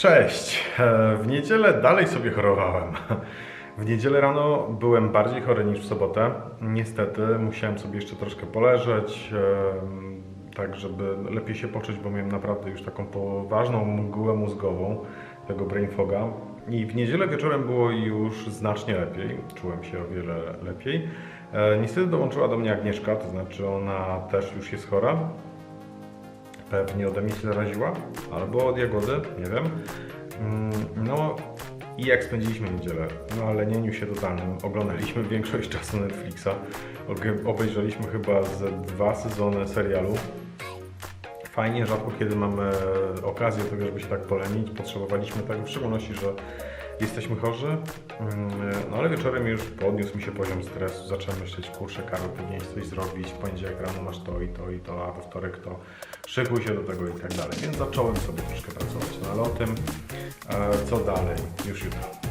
Cześć. E, W niedzielę dalej sobie chorowałem. W niedzielę rano byłem bardziej chory niż w sobotę. Niestety musiałem sobie jeszcze troszkę poleżeć, tak żeby lepiej się poczuć, bo miałem naprawdę już taką poważną mgłę mózgową, tego brain foga. I w niedzielę wieczorem było już znacznie lepiej, czułem się o wiele lepiej. E, Niestety dołączyła do mnie Agnieszka, to znaczy ona też już jest chora. Pewnie ode mnie się zaraziła, albo od jagody, nie wiem. Mm, No i jak spędziliśmy niedzielę? Na lenieniu się totalnym. Oglądaliśmy większość czasu Netflixa. Obejrzeliśmy chyba ze dwa sezony serialu. Fajnie, rzadko kiedy mamy okazję tego, żeby się tak polenić. Potrzebowaliśmy tego, w szczególności, że jesteśmy chorzy. Mm, No ale wieczorem już podniósł mi się poziom stresu. Zacząłem myśleć, kurczę, Karol, powinieneś coś zrobić. W poniedziałek rano masz to i to i to, a we wtorek to szykuj się do tego i tak dalej. Więc zacząłem sobie troszkę pracować. No ale o tym, e, co dalej, już jutro.